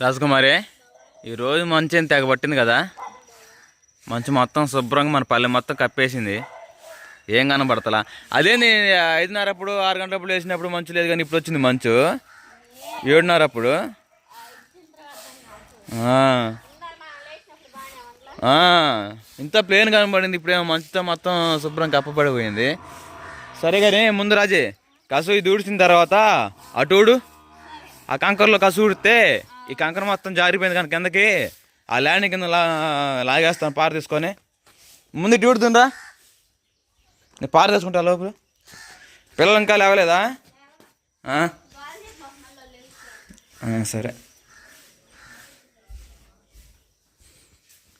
రాజకుమారి ఈరోజు మంచి ఏం తెగ పట్టింది కదా? మంచు మొత్తం శుభ్రంగా మన పల్లె మొత్తం కప్పేసింది. ఏం కనబడతలా? అదే నేను ఐదున్నర అప్పుడు ఆరు గంటలప్పుడు వేసినప్పుడు మంచు లేదు కానీ ఇప్పుడు వచ్చింది మంచు ఏడున్నర అప్పుడు ఇంత ప్లేన్ కనబడింది ఇప్పుడేమో మంచుతో మొత్తం శుభ్రం కప్పబడిపోయింది. సరే కానీ ముందు రాజే కసు ఇది ఊడిచిన తర్వాత అటు ఊడు ఆ కంకరలో కసు ఊడితే ఈ కంకర మొత్తం జారిపోయింది కానీ కిందకి ఆ ల్యాండ్ కింద లా లాగేస్తాను పార తీసుకొని. ముందు ఇటు నేను పార తీసుకుంటా లోపల పిల్లలు ఇంకా లేవలేదా? సరే.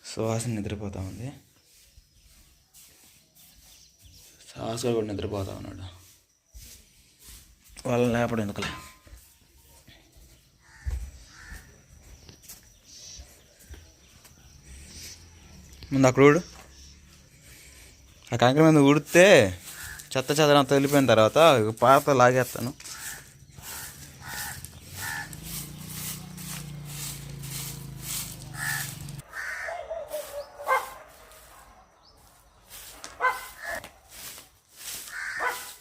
సుహాసిని నిద్రపోతా ఉంది. సుహాస్ కూడా నిద్రపోతా ఉన్నాడు. వాళ్ళని లేపడం ఎందుకులే? ముందు అక్కడ ఊడు. ఆ కంకర మీద ఉడితే చెత్త చెదరం తగిలిపోయిన తర్వాత పాత లాగేస్తాను.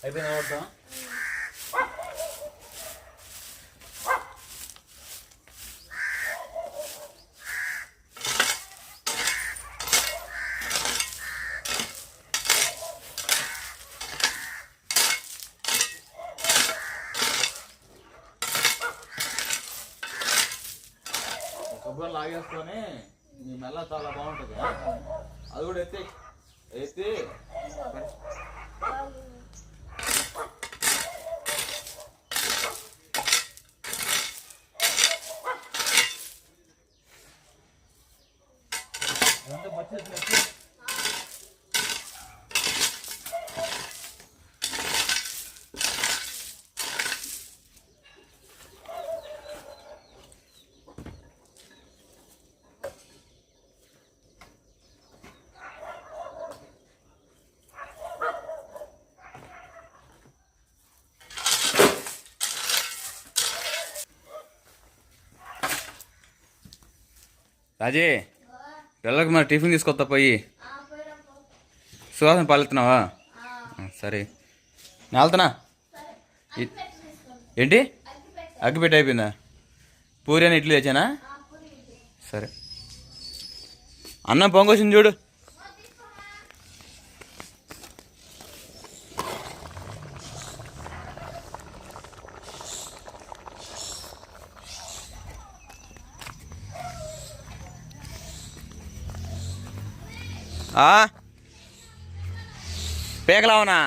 అయిపోయింది కొబ్బరి లాగేసుకొని నీ మెల్ల చాలా బాగుంటుంది అది కూడా ఎత్తి ఎత్తి. రాజీ పిల్లలకి మరి టిఫిన్ తీసుకొస్తా పోయి. సుహాసం పాలెత్తున్నావా? సరే. నేను ఏంటి? అగ్గిపెట్టి. అయిపోయిందా? పూరి అని ఇడ్లీ తెచ్చానా సరే. అన్నం పొంగొచ్చింది చూడు. పేకలావునా?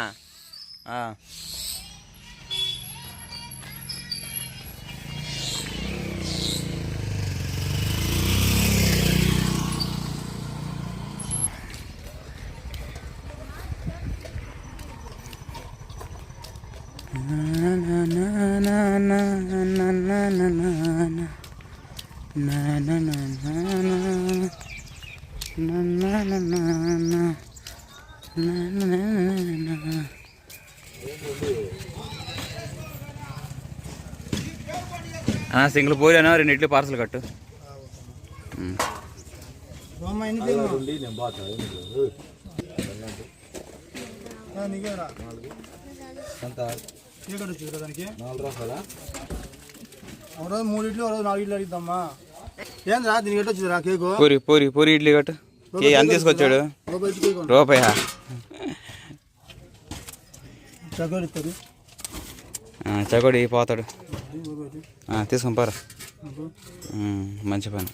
సింగిల్ పూరేనా రెండు ఇడ్లీ పార్సల్ కట్టు. మూడు ఇడ్లు నాలుగు ఇడ్లు అడిగిద్దమ్మా. దీనికి కేకు? పూరి పూరి పూరి ఇడ్లీ కట్టు. ఏ ఎంత తీసుకొచ్చాడు? రూపాయి? చకోడి పోతాడు. తీసుకొని పారా. మంచి పని.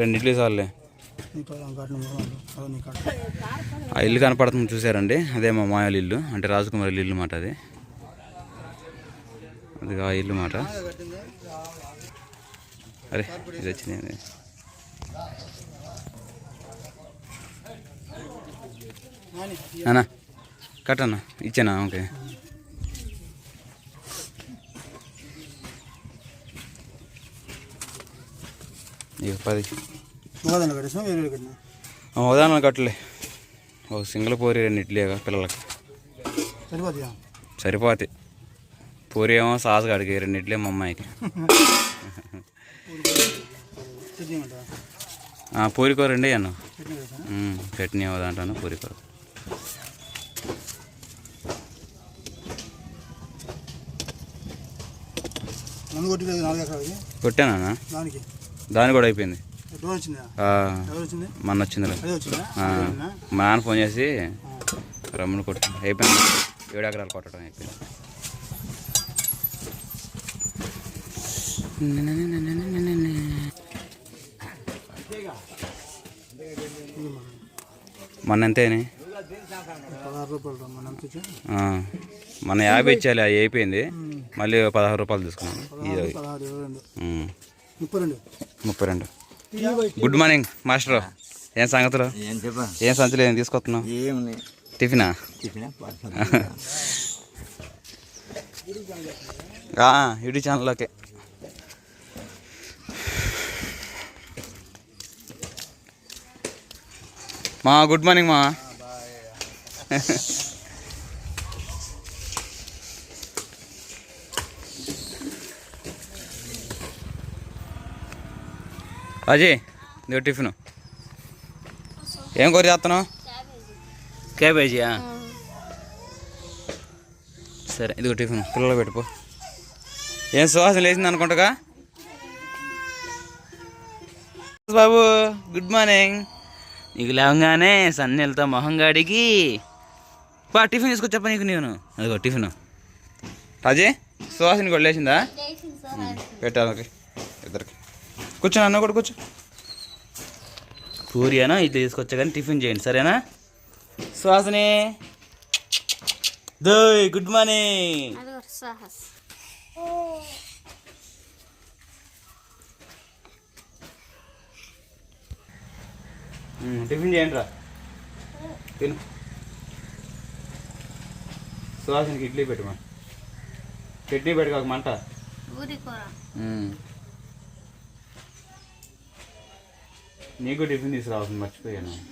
రెండు ఇడ్లీ చాలులే. ఆ ఇల్లు కనపడుతుంది చూసారండి? అదే మా మాయల ఇల్లు. అంటే రాజకుమారి ఇల్లు మాట అది. అది ఆ ఇల్లు మాట. అరే ఇది వచ్చింది. అన్నా కట్టన్నా ఇచ్చానా? ఓకే. ఇక పది. ఉదాహరణ కట్టలే. ఒక సింగిల్ పూరి రెండు ఇడ్లీగా పిల్లలకి. సరిపోతాయి? పూరి ఏమో సాస్ కడిగి రెండు ఇడ్లీ మా అమ్మాయికి. చట్నీ అంటారా ఆ, పూరి కూర అండి అన్న. చట్నీ కదా చట్నీ నాలుగు ఎకరాలకి కొట్టానా? దానికి. దాని కూడా అయిపోయింది. మొన్న వచ్చిందా? మా నాన్న ఫోన్ చేసి. రమ్మును కొట్టి. అయిపోయింది. ఏడు ఎకరాలు కొట్టడం అయిపోయింది. మొన్న ఎంతేని మన యాభై ఇచ్చాలి అది అయిపోయింది మళ్ళీ పదహారు రూపాయలు తీసుకున్నాను. ముప్పై రెండు. Good morning master. ఏం సంగతులు? ఏం సంచులు ఏం తీసుకొస్తున్నావు? టిఫినా? టిఫిన్? ఆ, యూట్యూబ్ ఛానల్లోకే. మా గుడ్ మార్నింగ్ మా. అజయ్ ఇదిగో టిఫిన్. ఏం కూర చేస్తున్నావు? క్యాబేజీయా? సరే ఇదిగో టిఫిన్. పిల్లలు పెట్టుకో. ఏం సువాసన లేచింది అనుకుంటగా? బాబు గుడ్ మార్నింగ్. నీకు లేవగానే సన్ని వెళ్తా మొహంగాడికి బా టిఫిన్ తీసుకొచ్చప్ప నీకు నేను. అదిగో టిఫిన్. రాజే సువాసన కూడా లేచిందా? పెట్టాలి ఓకే. కూర్చో అన్న కూడా కూర్చో. పూరి అనా ఇట్లా తీసుకొచ్చా కానీ టిఫిన్ చేయండి సరేనా? సువాసనే దోయ్ గుడ్ మార్నింగ్. టిఫిన్ చేయండి రా. తిను. సుహాసినికి ఇడ్లీ పెట్టుమా? చట్నీ పెట్టుకో ఒక మంట ఊరి కూర మ్మ్. నీకు టిఫిన్ తీసుకురావాల్సింది మర్చిపోయాను?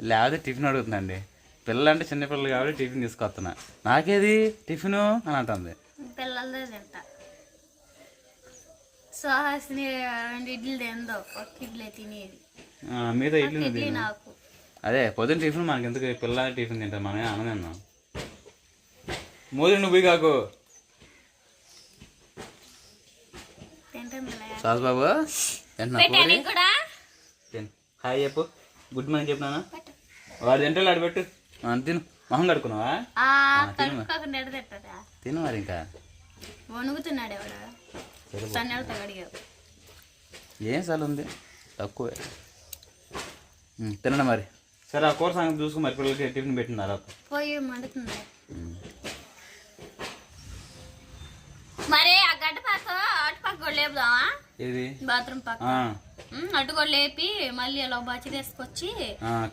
లేకపోతే టిఫిన్ అడుగుతుందండి. పిల్లలు అంటే చిన్నపిల్లలు కాబట్టి టిఫిన్ తీసుకొస్తున్నా. నాకేది? టిఫిను? అని అంటుంది. పిల్లలదే తింటా. సాహస్ని రెండు ఇడ్లీ తిందో? ఒక్క ఇడ్లీ తినేది. ఇడ్లీ. నాకు. అదే పొద్దున్న టిఫిన్ మనకి ఎందుకు పిల్లలు టిఫిన్ తింటాం మనమే ఆనందం మోదీ నువ్వు కాకు. సాస్ బాబు హాయ్ చెప్పు. గుడ్ మార్నింగ్ చెప్పినానా వాడు తింటే ఆడు పెట్టు. తిను. మొహం కడుక్కున్నావా? ఆ తిను. మరి. ఇంకా వణుకుతున్నాడు సరే ఏం సార్లు ఉంది తక్కువే తినండి మరి సరే ఆ కూర సంగతి చూసుకుని మరి పిల్లలకి టిఫిన్ పెట్టిన తర్వాత పోయి మండుతుంది మరి ఆ గడ్డ పక్క అటు పక్క కూడా లేపుదామా? ఏది? బాత్రూమ్ పక్క. అటు కూడా లేపి మళ్ళీ అలా బచ్చి తీసుకొచ్చి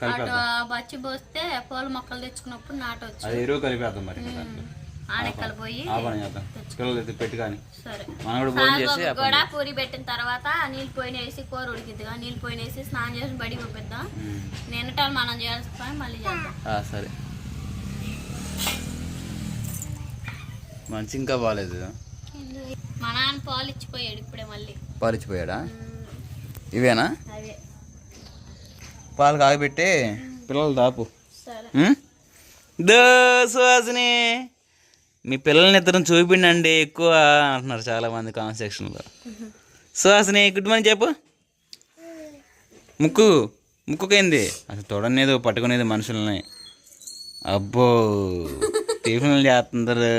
అటు బచ్చి పోస్తే పూల మొక్కలు తెచ్చుకున్నప్పుడు నాటవచ్చు అది ఎరువు కలిపేద్దాం మరి ఇంకా దాంట్లో. ఆనెక్కలు పోయి పెట్టి కానీ. కూడా పూరి పెట్టిన తర్వాత నీళ్ళు పోయిన వేసి కూర ఉడికిద్దిగా. నీళ్ళు పోయిన వేసి స్నానం చేసి బడి పంపిద్దాం. నిన్నటాలు మనం చేస్తాం మళ్ళీ చేద్దాం. సరే. మంచి ఇంకా బాగాలేదు మా నాన్న పాలు ఇచ్చిపోయాడు ఇప్పుడే మళ్ళీ. పాలిచ్చిపోయాడా? ఇవేనా? పాలు కాగబెట్టి పిల్లలు దాపు. సుహాసిని మీ పిల్లల్ని ఇద్దరం చూపిండండి ఎక్కువ అంటున్నారు చాలా మంది కామెంట్ సెక్షన్లో. సుహాసిని గుడ్ మార్నింగ్ చెప్పు. ముక్కు ముక్కుకైంది? అసలు తొడనేది పట్టుకునేది మనుషుల్ని. అబ్బో టిఫిన్లు చేస్తుందరు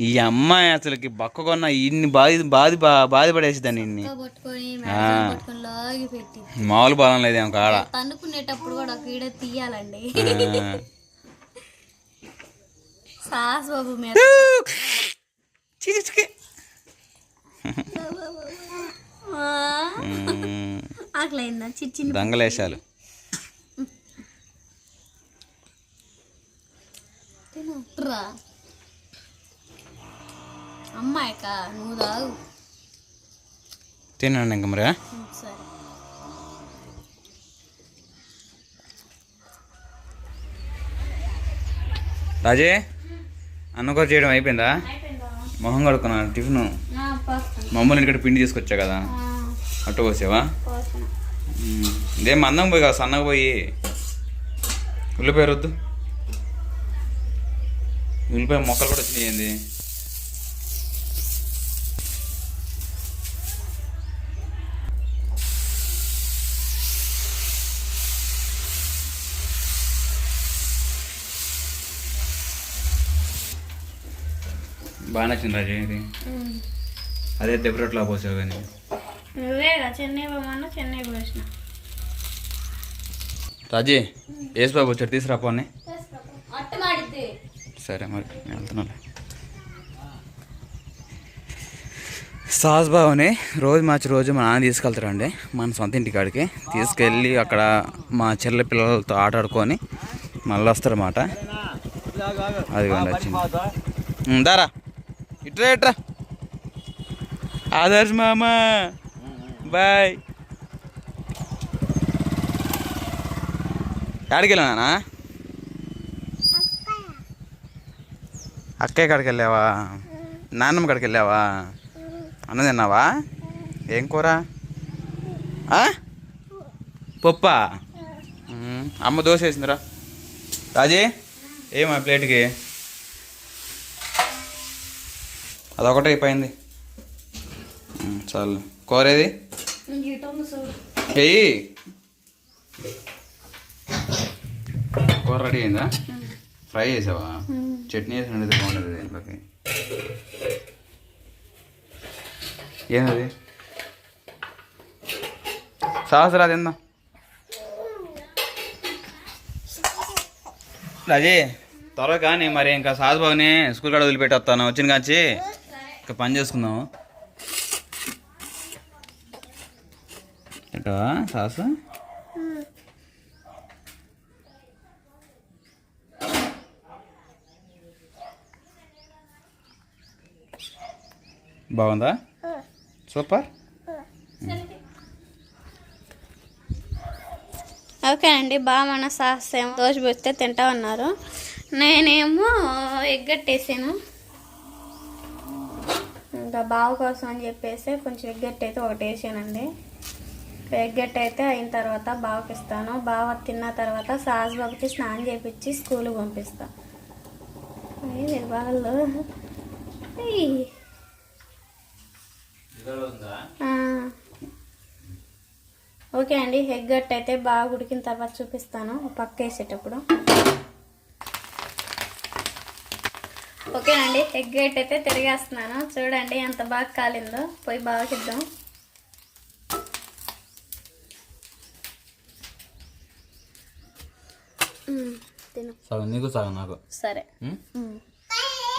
ఈ అమ్మాయి అసలుకి బక్క కొన్న ఇన్ని బాధ బాధ బాధపడేసిద్దాన్ని ఇన్ని మామూలు బలం లేదు ఆమె కాడ. తన్నుకునేటప్పుడు కూడా ఒక ఈడ తీయాలండి. సాస్ బాబు మీద. ఆకలైందా? చిన్న దంగలేశాలు. తిను, రా. అమ్మాయిక నువ్వు తాగు. తినండి ఇంక మరి. సరే. రాజే అన్నకూర చేయడం అయిపోయిందా? మొహం కడుక్కున్నాను టిఫిన్. మమ్మల్ని ఇక్కడ పిండి తీసుకొచ్చా కదా? అట్టు పోసావా. ఇదేం మందం పోయి కదా సన్నగా పోయి. ఉల్లిపాయ రొద్దు. ఉల్లిపాయ మొక్కలు కూడా వచ్చినాయి ఏంది? బాగా నచ్చింది రాజు ఇది. అదే దెబ్బరొట్లో పోసావు కానీ. నువ్వేగా చెన్నై పోమన్నా చెన్నై పోసిన. రాజీ ఏసు బాబు వచ్చాడు తీసుకురా పోనీ. సరే మరి నేను వెళ్తున్నాను సాస్ బావని రోజు మార్చి రోజు మా నాన్న తీసుకెళ్తారండి మన సొంత ఇంటికాడికి. తీసుకెళ్ళి అక్కడ మా చెల్లె పిల్లలతో ఆట ఆడుకొని మళ్ళీ వస్తారన్నమాట అదిగోండి వచ్చింది. దారా. ఇట్రా ఇట్రా ఆదర్శ్ మామ. బాయ్. ఎక్కడికి వెళ్ళానా అక్కయ్య కాడికి వెళ్ళావా? నాన్నమ్మ కాడికి వెళ్ళావా? అన్నం తిన్నావా? ఏం కూర? ఆ? పప్పా? అమ్మ దోశ వేసిందిరా. రాజీ ఏమా ప్లేట్కి? అదొకటే అయిపోయింది. చాలు. కూర ఏది కూర రెడీ అయిందా? ఫ్రై చేసావా? చట్నీ వేసి ఉండేది బాగుండదు దీంట్లోకి ఏంది సాస్ రా తిందా. రాజీ త్వరగా కానీ మరి ఇంకా సాహస్ బాబుని స్కూల్ కాడ వదిలిపెట్టి వస్తాను వచ్చిన కాంచి? ఇక పని చేసుకుందాము. ఏంటవా సాసు? బాగుందా? సూపర్. ఓకే అండి బాగా మన సాస్ ఏమో దోశ పోస్తే తింటా ఉన్నారు. నేనేమో ఎగ్గట్టేసాను ఇంకా బావ కోసం అని చెప్పేసి కొంచెం ఎగ్గట్టు అయితే ఒకటి వేసానండి. ఎగ్గట్టు అయితే అయిన తర్వాత బావకి ఇస్తాను. బావ తిన్న తర్వాత సాస్ బాబుకి స్నానం చేపించి స్కూల్కి పంపిస్తా. అయ్యి వాళ్ళు. ఓకే అండి ఎగ్ గట్ అయితే బాగా ఉడికిన తర్వాత చూపిస్తాను. పక్క వేసేటప్పుడు ఓకేనండి ఎగ్ గట్ అయితే తిరిగేస్తున్నాను. చూడండి ఎంత బాగా కాలిందో. పోయి బాగా ఇద్దాం మ్మ్, తిను. సగం నీకు సగం నాకు. సరే.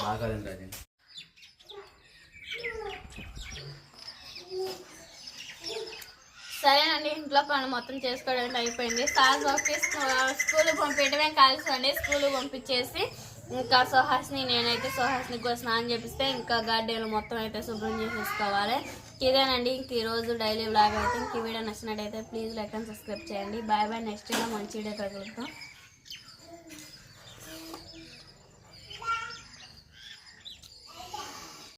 బాగా. సరేనండి ఇంట్లో పని మొత్తం చేసుకోవడానికి అయిపోయింది. సార్ బాబుకి స్కూల్ పంపించడమే కాల్సండి స్కూల్ పంపించేసి ఇంకా సుహాస్ని నేనైతే సుహాస్ని కూడా స్నానం చేపిస్తే ఇంకా గార్డెన్లు మొత్తం అయితే శుభ్రం చేసేసుకోవాలి. ఇదేనండి ఇంక ఈరోజు డైలీ బ్లాగ్ అయితే. ఇంక వీడియో నచ్చినట్టయితే ప్లీజ్ లైక్ అండ్ సబ్స్క్రైబ్ చేయండి. బాయ్ బాయ్ నెక్స్ట్ వీడియో మంచి వీడియో తగులుతాం